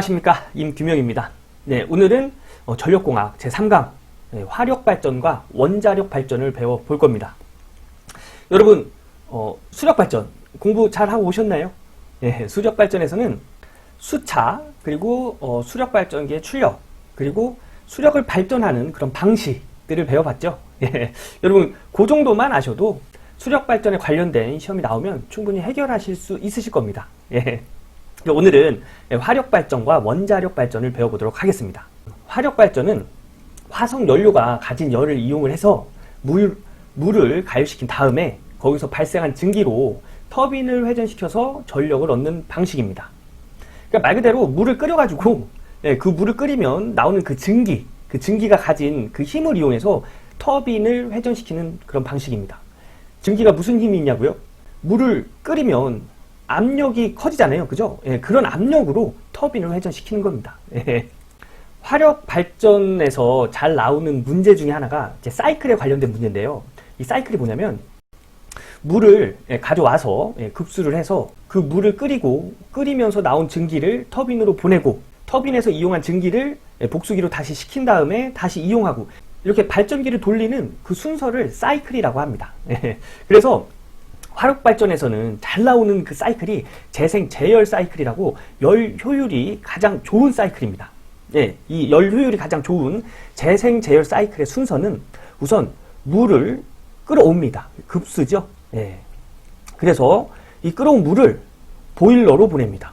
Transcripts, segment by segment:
안녕하십니까 임규명입니다. 네, 오늘은 어, 전력공학 제3강 네, 화력발전과 원자력 발전을 배워볼 겁니다. 여러분 어, 수력발전 공부 잘 하고 오셨나요? 네, 수력발전에서는 수차 그리고 어, 수력발전기의 출력 그리고 수력을 발전하는 그런 방식들을 배워봤죠. 예, 여러분 그 정도만 아셔도 수력발전에 관련된 시험이 나오면 충분히 해결하실 수 있으실 겁니다. 예. 오늘은 화력 발전과 원자력 발전을 배워보도록 하겠습니다. 화력 발전은 화석 연료가 가진 열을 이용을 해서 물, 물을 가열시킨 다음에 거기서 발생한 증기로 터빈을 회전시켜서 전력을 얻는 방식입니다. 그러니까 말 그대로 물을 끓여가지고 예, 그 물을 끓이면 나오는 그 증기, 그 증기가 가진 그 힘을 이용해서 터빈을 회전시키는 그런 방식입니다. 증기가 무슨 힘이 있냐고요? 물을 끓이면 압력이 커지잖아요. 그죠? 예, 그런 압력으로 터빈을 회전시키는 겁니다. 예. 화력 발전에서 잘 나오는 문제 중에 하나가 이제 사이클에 관련된 문제인데요. 이 사이클이 뭐냐면 물을 예, 가져와서 예, 급수를 해서 그 물을 끓이고 끓이면서 나온 증기를 터빈으로 보내고 터빈에서 이용한 증기를 예, 복수기로 다시 식힌 다음에 다시 이용하고 이렇게 발전기를 돌리는 그 순서를 사이클이라고 합니다. 예. 그래서 화력 발전에서는 잘 나오는 그 사이클이 재생 제열 사이클이라고 열 효율이 가장 좋은 사이클입니다. 예, 이 열 효율이 가장 좋은 재생 제열 사이클의 순서는 우선 물을 끌어옵니다. 급수죠. 예. 그래서 이 끌어온 물을 보일러로 보냅니다.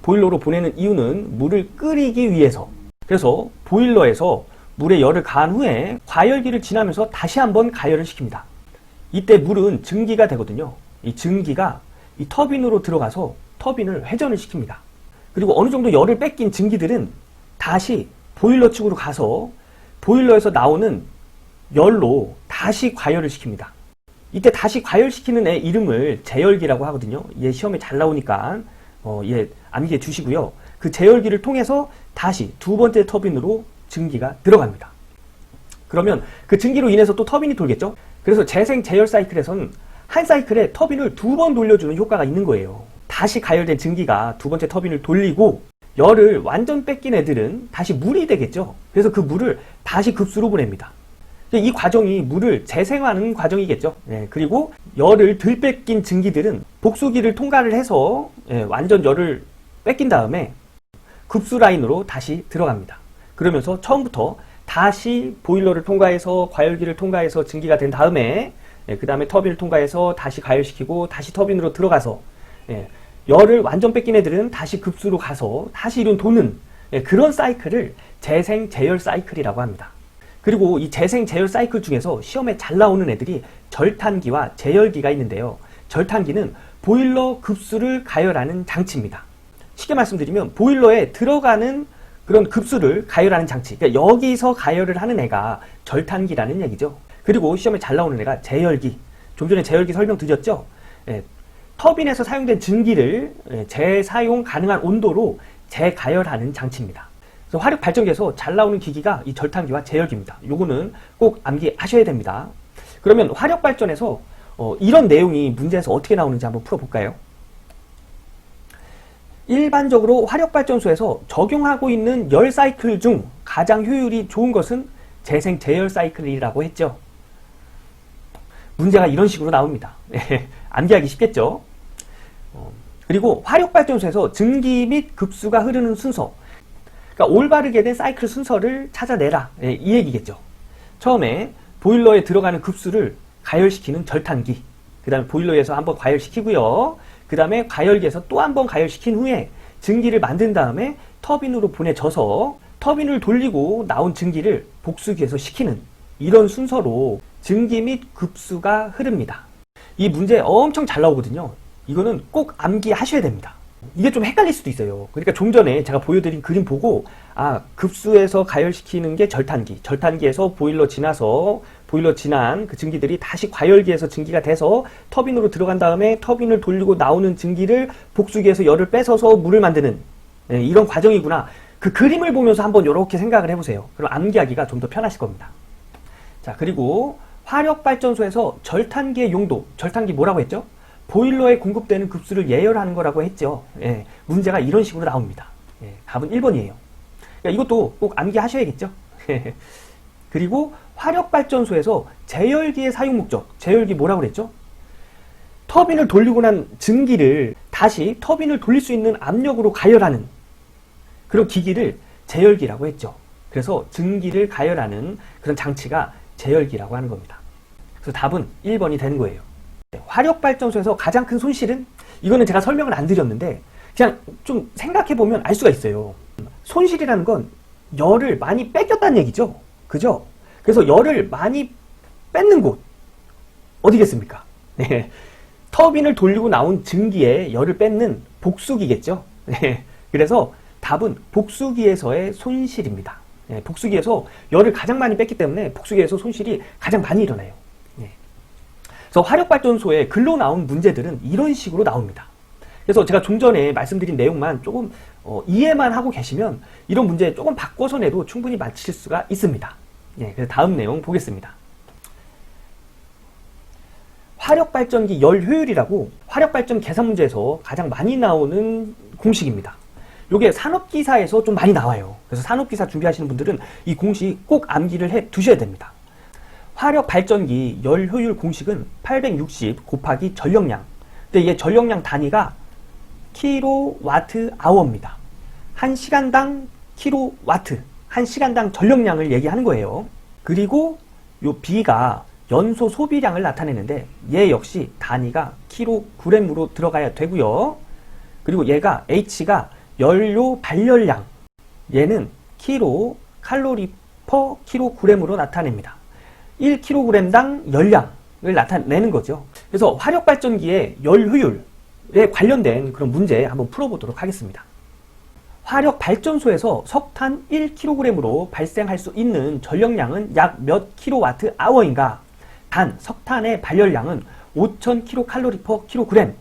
보일러로 보내는 이유는 물을 끓이기 위해서. 그래서 보일러에서 물에 열을 가한 후에 과열기를 지나면서 다시 한번 가열을 시킵니다. 이때 물은 증기가 되거든요. 이 증기가 이 터빈으로 들어가서 터빈을 회전을 시킵니다. 그리고 어느 정도 열을 뺏긴 증기들은 다시 보일러 측으로 가서 보일러에서 나오는 열로 다시 과열을 시킵니다. 이때 다시 과열시키는 애 이름을 제열기라고 하거든요. 얘 시험에 잘 나오니까 어, 얘 암기해 주시고요. 그 제열기를 통해서 다시 두 번째 터빈으로 증기가 들어갑니다. 그러면 그 증기로 인해서 또 터빈이 돌겠죠? 그래서 재생 제열 사이클에서는 한 사이클에 터빈을 두 번 돌려주는 효과가 있는 거예요. 다시 가열된 증기가 두 번째 터빈을 돌리고 열을 완전 뺏긴 애들은 다시 물이 되겠죠. 그래서 그 물을 다시 급수로 보냅니다. 이 과정이 물을 재생하는 과정이겠죠. 예, 그리고 열을 덜 뺏긴 증기들은 복수기를 통과를 해서 예, 완전 열을 뺏긴 다음에 급수 라인으로 다시 들어갑니다. 그러면서 처음부터 다시 보일러를 통과해서 과열기를 통과해서 증기가 된 다음에 예, 그 다음에 터빈을 통과해서 다시 가열시키고 다시 터빈으로 들어가서 예, 열을 완전 뺏긴 애들은 다시 급수로 가서 다시 이런 도는 예, 그런 사이클을 재생 제열 사이클이라고 합니다. 그리고 이 재생 제열 사이클 중에서 시험에 잘 나오는 애들이 절탄기와 제열기가 있는데요. 절탄기는 보일러 급수를 가열하는 장치입니다. 쉽게 말씀드리면 보일러에 들어가는 그런 급수를 가열하는 장치. 그러니까 여기서 가열을 하는 애가 절탄기라는 얘기죠. 그리고 시험에 잘 나오는 애가 제열기. 좀 전에 제열기 설명 드렸죠. 예, 터빈에서 사용된 증기를 예, 재사용 가능한 온도로 재가열하는 장치입니다. 그래서 화력 발전기에서 잘 나오는 기기가 이 절탄기와 제열기입니다. 요거는 꼭 암기하셔야 됩니다. 그러면 화력 발전에서 어, 이런 내용이 문제에서 어떻게 나오는지 한번 풀어볼까요? 일반적으로 화력발전소에서 적용하고 있는 열 사이클 중 가장 효율이 좋은 것은 재생 제열 사이클이라고 했죠. 문제가 이런 식으로 나옵니다. 암기하기 쉽겠죠? 어, 그리고 화력발전소에서 증기 및 급수가 흐르는 순서, 그러니까 올바르게 된 사이클 순서를 찾아내라. 예, 이 얘기겠죠. 처음에 보일러에 들어가는 급수를 가열시키는 절탄기, 그 다음에 보일러에서 한번 가열시키고요. 그 다음에 가열기에서 또 한 번 가열시킨 후에 증기를 만든 다음에 터빈으로 보내져서 터빈을 돌리고 나온 증기를 복수기에서 식히는 이런 순서로 증기 및 급수가 흐릅니다. 이 문제 엄청 잘 나오거든요. 이거는 꼭 암기하셔야 됩니다. 이게 좀 헷갈릴 수도 있어요. 그러니까 좀 전에 제가 보여드린 그림 보고 아 급수에서 가열시키는 게 절탄기, 절탄기에서 보일러 지나서 보일러 지난 그 증기들이 다시 과열기에서 증기가 돼서 터빈으로 들어간 다음에 터빈을 돌리고 나오는 증기를 복수기에서 열을 뺏어서 물을 만드는 네, 이런 과정이구나. 그 그림을 보면서 한번 이렇게 생각을 해보세요. 그럼 암기하기가 좀 더 편하실 겁니다. 자 그리고 화력발전소에서 절탄기의 용도, 절탄기 뭐라고 했죠? 보일러에 공급되는 급수를 예열하는 거라고 했죠. 예, 문제가 이런 식으로 나옵니다. 예, 답은 1번이에요. 그러니까 이것도 꼭 암기하셔야겠죠. 그리고 화력발전소에서 제열기의 사용 목적, 제열기 뭐라고 그랬죠? 터빈을 돌리고 난 증기를 다시 터빈을 돌릴 수 있는 압력으로 가열하는 그런 기기를 제열기라고 했죠. 그래서 증기를 가열하는 그런 장치가 제열기라고 하는 겁니다. 그래서 답은 1번이 되는 거예요. 화력발전소에서 가장 큰 손실은 이거는 제가 설명을 안 드렸는데 그냥 좀 생각해 보면 알 수가 있어요. 손실이라는 건 열을 많이 뺏겼다는 얘기죠. 그죠? 그래서 열을 많이 뺏는 곳 어디겠습니까? 네. 터빈을 돌리고 나온 증기에 열을 뺏는 복수기겠죠. 네. 그래서 답은 복수기에서의 손실입니다. 네. 복수기에서 열을 가장 많이 뺐기 때문에 복수기에서 손실이 가장 많이 일어나요. 네. 그래서 화력발전소에 글로 나온 문제들은 이런 식으로 나옵니다. 그래서 제가 좀 전에 말씀드린 내용만 조금 어, 이해만 하고 계시면 이런 문제 조금 바꿔서 내도 충분히 맞힐 수가 있습니다. 예, 그래서 다음 내용 보겠습니다. 화력발전기 열 효율이라고 화력발전 계산 문제에서 가장 많이 나오는 공식입니다. 요게 산업기사에서 좀 많이 나와요. 그래서 산업기사 준비하시는 분들은 이 공식 꼭 암기를 해 두셔야 됩니다. 화력 발전기 열 효율 공식은 860 곱하기 전력량. 근데 이게 전력량 단위가 킬로와트 아워입니다. 한 시간당 킬로와트, 한 시간당 전력량을 얘기하는 거예요. 그리고 요 B가 연소 소비량을 나타내는데 얘 역시 단위가 킬로그램으로 들어가야 되고요. 그리고 얘가 H가 연료 발열량, 얘는 킬로 칼로리 퍼 킬로그램으로 나타냅니다. 1kg당 열량을 나타내는 거죠. 그래서 화력 발전기의 열 효율에 관련된 그런 문제 한번 풀어보도록 하겠습니다. 화력 발전소에서 석탄 1kg으로 발생할 수 있는 전력량은 약 몇 킬로와트 아워인가? 단 석탄의 발열량은 5,000kcal per kg.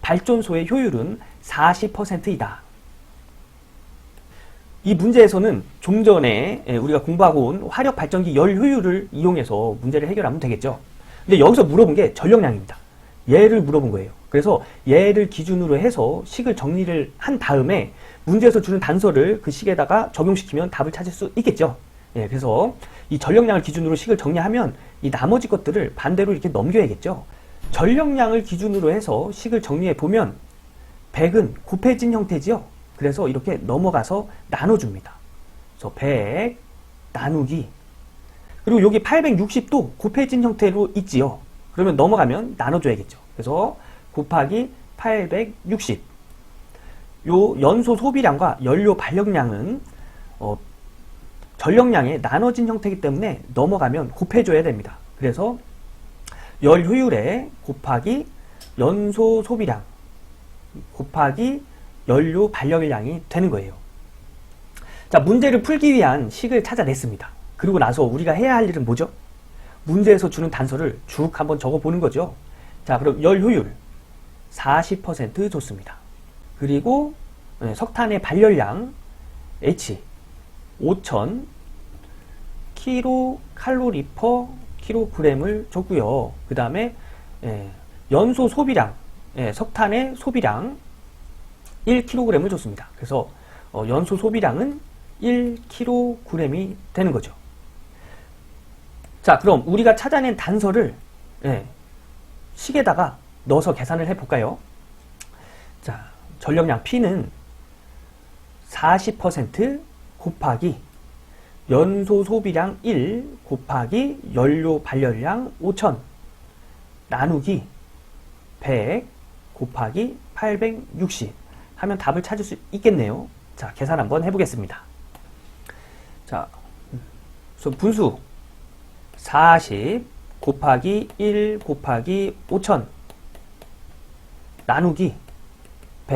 발전소의 효율은 40%이다. 이 문제에서는 좀 전에 예, 우리가 공부하고 온 화력 발전기 열 효율을 이용해서 문제를 해결하면 되겠죠. 근데 여기서 물어본 게 전력량입니다. 얘를 물어본 거예요. 그래서 얘를 기준으로 해서 식을 정리를 한 다음에 문제에서 주는 단서를 그 식에다가 적용시키면 답을 찾을 수 있겠죠. 예, 그래서 이 전력량을 기준으로 식을 정리하면 이 나머지 것들을 반대로 이렇게 넘겨야겠죠. 전력량을 기준으로 해서 식을 정리해 보면 100은 곱해진 형태지요. 그래서 이렇게 넘어가서 나눠줍니다. 그래서 100 나누기 그리고 여기 860도 곱해진 형태로 있지요. 그러면 넘어가면 나눠줘야겠죠. 그래서 곱하기 860. 요 연소 소비량과 연료 발력량은 어, 전력량에 나눠진 형태이기 때문에 넘어가면 곱해줘야 됩니다. 그래서 열 효율에 곱하기 연소 소비량 곱하기 연료 발열량이 되는 거예요. 자, 문제를 풀기 위한 식을 찾아냈습니다. 그리고 나서 우리가 해야 할 일은 뭐죠? 문제에서 주는 단서를 쭉 한번 적어보는 거죠. 자, 그럼 열 효율 40% 좋습니다. 그리고 네, 석탄의 발열량 H 5000 키로 칼로리 퍼 킬로그램을 줬고요. 그 다음에 예, 연소 소비량 예, 석탄의 소비량 1kg을 줬습니다. 그래서 어, 연소 소비량은 1kg이 되는 거죠. 자, 그럼 우리가 찾아낸 단서를 예, 식에다가 넣어서 계산을 해볼까요? 자, 전력량 P는 40% 곱하기 연소 소비량 1 곱하기 연료 발열량 5000 나누기 100 곱하기 860 하면 답을 찾을 수 있겠네요. 자, 계산 한번 해보겠습니다. 자, 분수 40 곱하기 1 곱하기 5000 나누기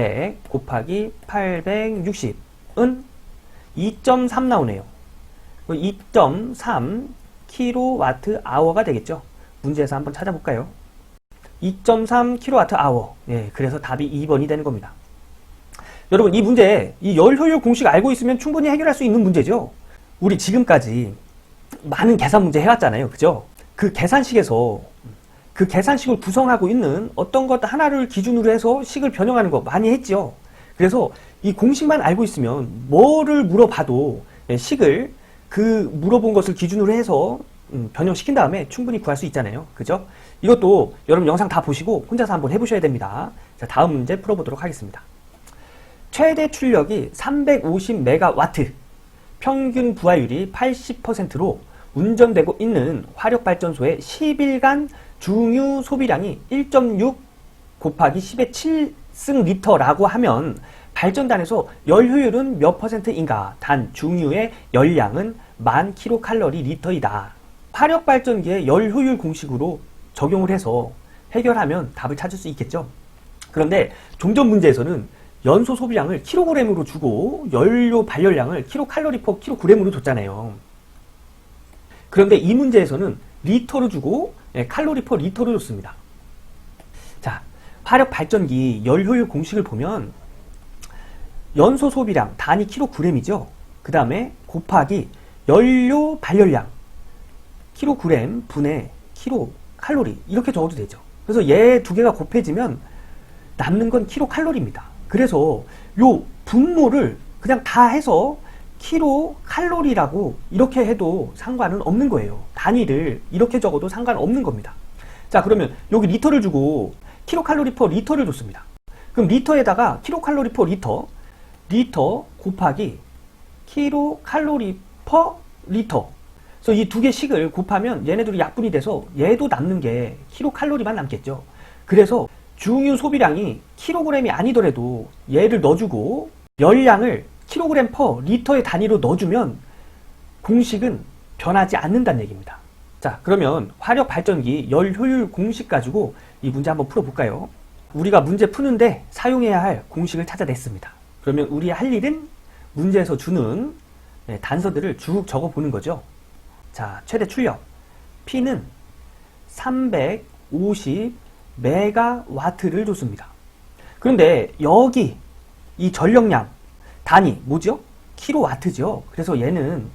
100 곱하기 860은 2.3 나오네요. 2.3 킬로와트 아워가 되겠죠. 문제에서 한번 찾아볼까요? 2.3 킬로와트 아워. 예, 그래서 답이 2번이 되는 겁니다. 여러분 이 문제 이 열 효율 공식 알고 있으면 충분히 해결할 수 있는 문제죠. 우리 지금까지 많은 계산 문제 해왔잖아요. 그죠? 그 계산식에서 그 계산식을 구성하고 있는 어떤 것 하나를 기준으로 해서 식을 변형하는 거 많이 했죠. 그래서 이 공식만 알고 있으면 뭐를 물어봐도 예, 식을 그 물어본 것을 기준으로 해서 음, 변형시킨 다음에 충분히 구할 수 있잖아요. 그죠? 이것도 여러분 영상 다 보시고 혼자서 한번 해보셔야 됩니다. 자, 다음 문제 풀어보도록 하겠습니다. 최대 출력이 350메가와트, 평균 부하율이 80%로 운전되고 있는 화력발전소의 10일간 중유 소비량이 1.6 곱하기 10의 7승 리터라고 하면 발전단에서 열 효율은 몇 퍼센트인가? 단 중유의 열량은 만 킬로칼로리 리터이다. 화력발전기의 열 효율 공식으로 적용을 해서 해결하면 답을 찾을 수 있겠죠. 그런데 종전 문제에서는 연소 소비량을 킬로그램으로 주고 연료 발열량을 킬로칼로리 퍼 킬로그램으로 줬잖아요. 그런데 이 문제에서는 리터로 주고 예, 칼로리 퍼 리터로 줬습니다. 자, 화력 발전기 열 효율 공식을 보면 연소 소비량 단위 킬로그램이죠. 그 다음에 곱하기 연료 발열량 킬로그램 분의 킬로 칼로리 이렇게 적어도 되죠. 그래서 얘 두 개가 곱해지면 남는 건 킬로 칼로리입니다. 그래서 요 분모를 그냥 다 해서 킬로 칼로리라고 이렇게 해도 상관은 없는 거예요. 단위를 이렇게 적어도 상관없는 겁니다. 자, 그러면 여기 리터를 주고 킬로 칼로리 퍼 리터를 줬습니다. 그럼 리터에다가 킬로 칼로리 퍼 리터, 리터 곱하기 킬로 칼로리 퍼 리터. 그래서 이 두개 식을 곱하면 얘네들이 약분이 돼서 얘도 남는 게 킬로 칼로리만 남겠죠. 그래서 중유 소비량이 킬로그램이 아니더라도 얘를 넣어주고 열량을 킬로그램 퍼 리터의 단위로 넣어주면 공식은 변하지 않는다는 얘기입니다. 자, 그러면 화력 발전기 열 효율 공식 가지고 이 문제 한번 풀어볼까요? 우리가 문제 푸는데 사용해야 할 공식을 찾아냈습니다. 그러면 우리 할 일은 문제에서 주는 네, 단서들을 쭉 적어 보는 거죠. 자, 최대 출력. P는 350 메가와트를 줬습니다. 그런데 여기 이 전력량 단위 뭐죠? 킬로와트죠. 그래서 얘는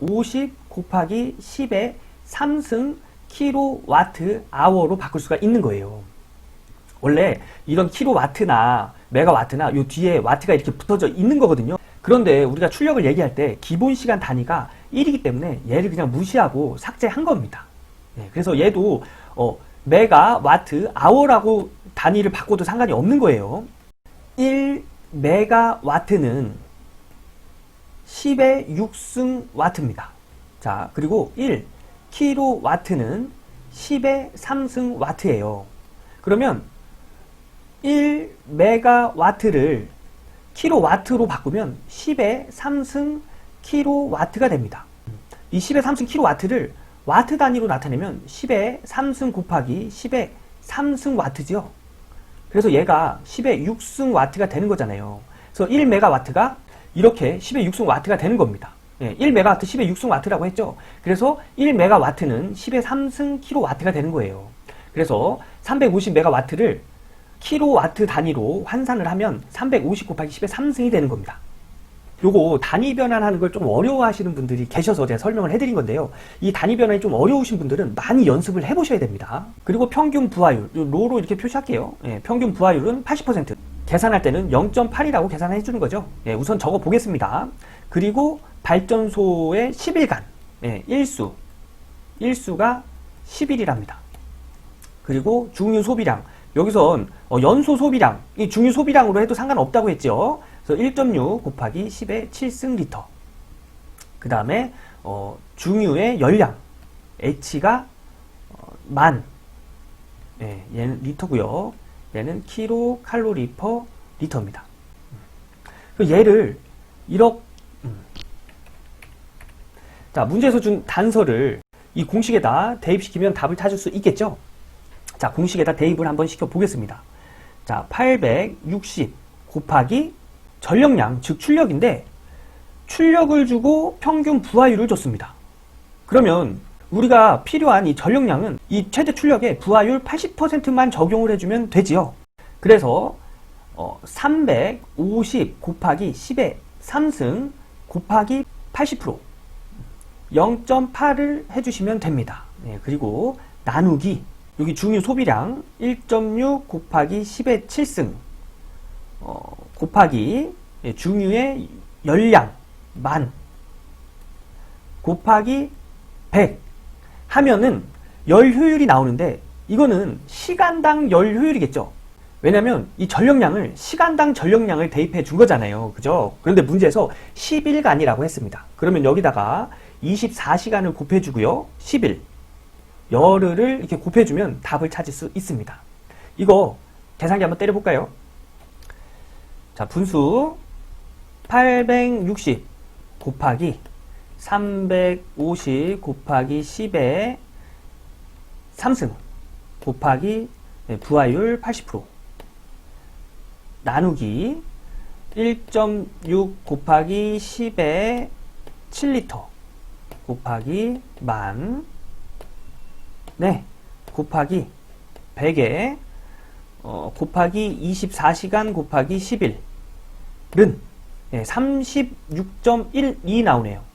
350 곱하기 10의 3승 킬로와트 아워로 바꿀 수가 있는 거예요. 원래 이런 킬로와트나 메가와트나 요 뒤에 와트가 이렇게 붙어져 있는 거거든요. 그런데 우리가 출력을 얘기할 때 기본 시간 단위가 1이기 때문에 얘를 그냥 무시하고 삭제한 겁니다. 네, 그래서 얘도 어, 메가 와트 아워라고 단위를 바꿔도 상관이 없는 거예요. 1 메가와트는 10의 6승 와트입니다. 자, 그리고 1 킬로와트는 10의 3승 와트예요. 그러면 1 메가와트를 킬로와트로 바꾸면 10의 3승 킬로와트가 됩니다. 이 10의 3승 킬로와트를 와트 단위로 나타내면 10의 3승 곱하기 10의 3승 와트죠. 그래서 얘가 10의 6승 와트가 되는 거잖아요. 그래서 1메가와트가 이렇게 10의 6승 와트가 되는 겁니다. 예, 1메가와트 10의 6승 와트라고 했죠. 그래서 1메가와트는 10의 3승 킬로와트가 되는 거예요. 그래서 350메가와트를 킬로와트 단위로 환산을 하면 350 곱하기 10의 3승이 되는 겁니다. 요거 단위 변환하는 걸 좀 어려워하시는 분들이 계셔서 제가 설명을 해드린 건데요. 이 단위 변환이 좀 어려우신 분들은 많이 연습을 해보셔야 됩니다. 그리고 평균 부하율, 로로 이렇게 표시할게요. 예, 평균 부하율은 80%. 계산할 때는 0.8이라고 계산해 주는 거죠. 예, 우선 적어 보겠습니다. 그리고 발전소의 10일간, 예, 일수, 일수가 10일이랍니다. 그리고 중유 소비량, 여기선 어, 연소 소비량, 이 중유 소비량으로 해도 상관없다고 했죠. 그래서 1.6 곱하기 10의 7승 리터. 그 다음에 어, 중유의 열량 H가 어, 만. 예, 얘는 리터고요. 얘는 킬로 칼로리 퍼 리터입니다. 얘를 이렇게 음. 자 문제에서 준 단서를 이 공식에다 대입시키면 답을 찾을 수 있겠죠? 자 공식에다 대입을 한번 시켜 보겠습니다. 자 860 곱하기 전력량, 즉 출력인데 출력을 주고 평균 부하율을 줬습니다. 그러면 우리가 필요한 이 전력량은 이 최대 출력에 부하율 80%만 적용을 해주면 되지요. 그래서 어, 350 곱하기 10의 3승 곱하기 80% 0.8을 해주시면 됩니다. 네, 그리고 나누기 여기 중유 소비량 1.6 곱하기 10의 7승 곱하기 예, 중유의 열량 만 곱하기 100 하면은 열 효율이 나오는데 이거는 시간당 열 효율이겠죠. 왜냐면 이 전력량을 시간당 전력량을 대입해 준 거잖아요. 그죠? 그런데 문제에서 10일간이라고 했습니다. 그러면 여기다가 24시간을 곱해 주고요. 10일. 열흘을 이렇게 곱해 주면 답을 찾을 수 있습니다. 이거 계산기 한번 때려 볼까요? 자, 분수 860 곱하기 350 곱하기 10의 3승 곱하기 네, 부하율 80% 나누기 1.6 곱하기 10의 7리터 곱하기 만 네, 곱하기 100에 어, 곱하기 24시간 곱하기 10일은 네, 36.12 나오네요.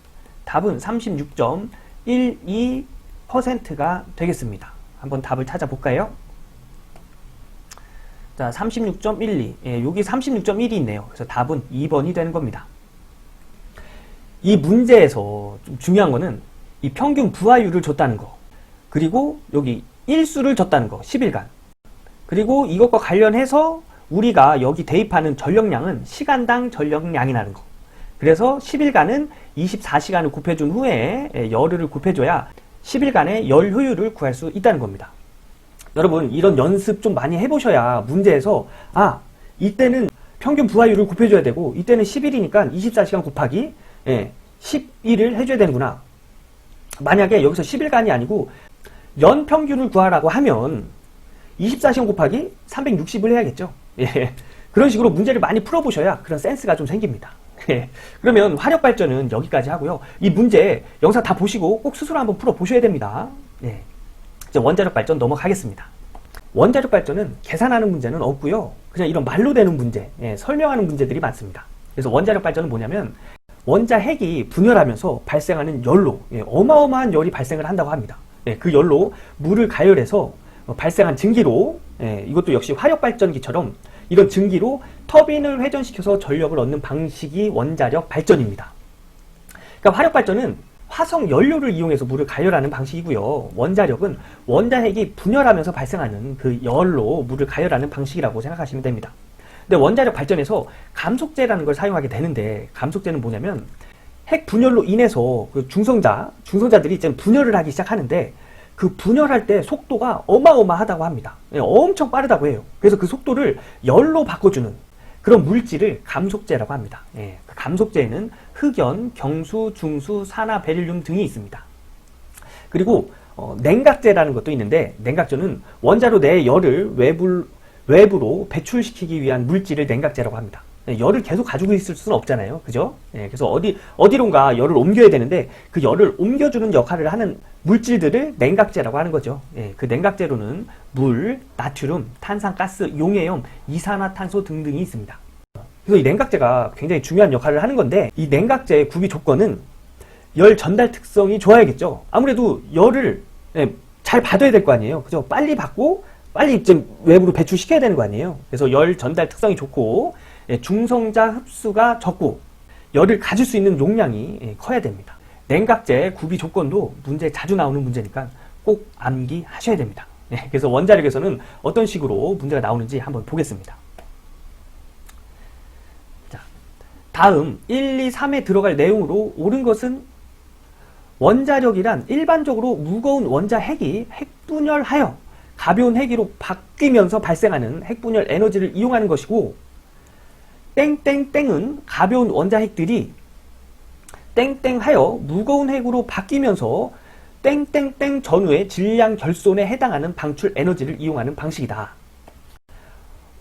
답은 36.12%가 되겠습니다. 한번 답을 찾아볼까요? 자, 36.12. 예, 여기 36.1이 있네요. 그래서 답은 2번이 되는 겁니다. 이 문제에서 좀 중요한 거는 이 평균 부하율을 줬다는 거. 그리고 여기 일수를 줬다는 거. 10일간. 그리고 이것과 관련해서 우리가 여기 대입하는 전력량은 시간당 전력량이라는 거. 그래서 10일간은 24시간을 곱해준 후에 예, 열흘을 곱해줘야 10일간의 열 효율을 구할 수 있다는 겁니다. 여러분 이런 연습 좀 많이 해보셔야 문제에서 아 이때는 평균 부하율을 곱해줘야 되고 이때는 10일이니까 24시간 곱하기 예, 10일을 해줘야 되는구나. 만약에 여기서 10일간이 아니고 연 평균을 구하라고 하면 24시간 곱하기 360을 해야겠죠. 예. 그런 식으로 문제를 많이 풀어보셔야 그런 센스가 좀 생깁니다. 예. 그러면 화력 발전은 여기까지 하고요. 이 문제 영상 다 보시고 꼭 스스로 한번 풀어 보셔야 됩니다. 예. 이제 원자력 발전 넘어가겠습니다. 원자력 발전은 계산하는 문제는 없고요. 그냥 이런 말로 되는 문제, 예, 설명하는 문제들이 많습니다. 그래서 원자력 발전은 뭐냐면 원자 핵이 분열하면서 발생하는 열로 예, 어마어마한 열이 발생을 한다고 합니다. 예, 그 열로 물을 가열해서 어, 발생한 증기로 예, 이것도 역시 화력 발전기처럼 이런 증기로 터빈을 회전시켜서 전력을 얻는 방식이 원자력 발전입니다. 그러니까 화력 발전은 화석 연료를 이용해서 물을 가열하는 방식이고요. 원자력은 원자핵이 분열하면서 발생하는 그 열로 물을 가열하는 방식이라고 생각하시면 됩니다. 근데 원자력 발전에서 감속제라는 걸 사용하게 되는데 감속제는 뭐냐면 핵 분열로 인해서 그 중성자, 중성자들이 이제 분열을 하기 시작하는데 그 분열할 때 속도가 어마어마하다고 합니다. 예, 엄청 빠르다고 해요. 그래서 그 속도를 열로 바꿔주는 그런 물질을 감속제라고 합니다. 예, 그 감속제에는 흑연, 경수, 중수, 산화, 베릴륨 등이 있습니다. 그리고 어, 냉각제라는 것도 있는데 냉각제는 원자로 내 열을 외부, 외부로 배출시키기 위한 물질을 냉각제라고 합니다. 예, 열을 계속 가지고 있을 수는 없잖아요. 그죠? 예, 그래서 어디, 어디론가 열을 옮겨야 되는데 그 열을 옮겨주는 역할을 하는 물질들을 냉각제라고 하는 거죠. 예, 그 냉각제로는 물, 나트륨, 탄산가스, 용해염, 이산화탄소 등등이 있습니다. 그래서 이 냉각제가 굉장히 중요한 역할을 하는 건데 이 냉각제의 구비 조건은 열 전달 특성이 좋아야겠죠. 아무래도 열을 예, 잘 받아야 될 거 아니에요. 그죠? 빨리 받고 빨리 좀 외부로 배출시켜야 되는 거 아니에요. 그래서 열 전달 특성이 좋고 예, 중성자 흡수가 적고 열을 가질 수 있는 용량이 예, 커야 됩니다. 냉각제 구비 조건도 문제 자주 나오는 문제니까 꼭 암기하셔야 됩니다. 예, 그래서 원자력에서는 어떤 식으로 문제가 나오는지 한번 보겠습니다. 자, 다음 1, 2, 3에 들어갈 내용으로 옳은 것은 원자력이란 일반적으로 무거운 원자 핵이 핵분열하여 가벼운 핵으로 바뀌면서 발생하는 핵분열 에너지를 이용하는 것이고 땡땡땡은 가벼운 원자 핵들이 땡땡하여 무거운 핵으로 바뀌면서 땡땡땡 전후의 질량 결손에 해당하는 방출 에너지를 이용하는 방식이다.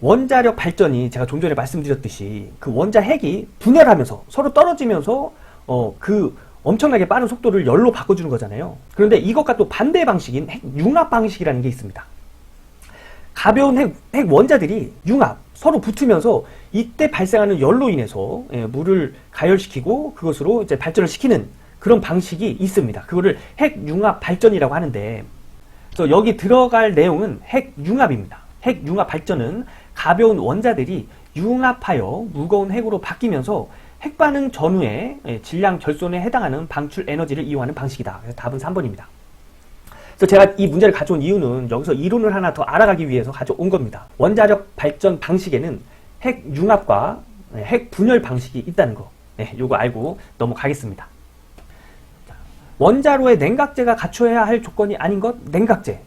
원자력 발전이 제가 좀 전에 말씀드렸듯이 그 원자 핵이 분열하면서 서로 떨어지면서 어 그 엄청나게 빠른 속도를 열로 바꿔주는 거잖아요. 그런데 이것과 또 반대 방식인 핵 융합 방식이라는 게 있습니다. 가벼운 핵, 핵 원자들이 융합, 서로 붙으면서 이때 발생하는 열로 인해서 예, 물을 가열시키고 그것으로 이제 발전을 시키는 그런 방식이 있습니다. 그거를 핵융합 발전이라고 하는데 그래서 여기 들어갈 내용은 핵융합입니다. 핵융합 발전은 가벼운 원자들이 융합하여 무거운 핵으로 바뀌면서 핵반응 전후의 예, 질량 결손에 해당하는 방출 에너지를 이용하는 방식이다. 그래서 답은 3번입니다. 그래서 제가 이 문제를 가져온 이유는 여기서 이론을 하나 더 알아가기 위해서 가져온 겁니다. 원자력 발전 방식에는 핵 융합과 예, 핵 분열 방식이 있다는 거. 예, 요거 알고 넘어가겠습니다. 원자로의 냉각제가 갖춰야 할 조건이 아닌 것 냉각제.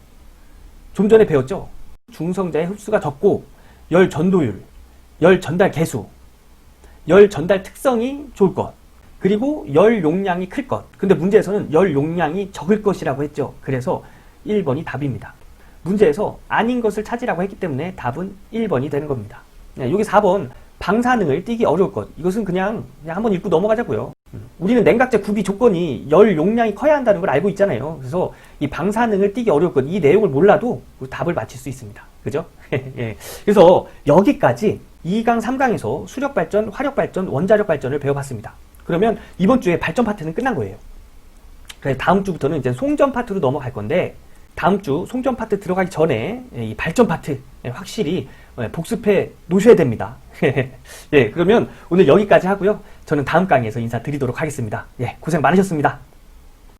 좀 전에 배웠죠? 중성자의 흡수가 적고 열 전도율, 열 전달 개수, 열 전달 특성이 좋을 것. 그리고 열 용량이 클 것. 근데 문제에서는 열 용량이 적을 것이라고 했죠. 그래서 1번이 답입니다. 문제에서 아닌 것을 찾으라고 했기 때문에 답은 1번이 되는 겁니다. 네, 여기 4번 방사능을 띄기 어려울 것. 이것은 그냥, 그냥 한번 읽고 넘어가자고요. 음, 우리는 냉각제 구비 조건이 열 용량이 커야 한다는 걸 알고 있잖아요. 그래서 이 방사능을 띄기 어려울 것, 이 내용을 몰라도 그 답을 맞힐 수 있습니다. 그죠? 예. 그래서 여기까지 2강, 3강에서 수력 발전, 화력 발전, 원자력 발전을 배워봤습니다. 그러면 이번 주에 발전 파트는 끝난 거예요. 그래서 다음 주부터는 이제 송전 파트로 넘어갈 건데 다음 주 송전 파트 들어가기 전에 이 발전 파트 확실히 복습해 놓으셔야 됩니다. 예, 그러면 오늘 여기까지 하고요. 저는 다음 강의에서 인사드리도록 하겠습니다. 예, 고생 많으셨습니다.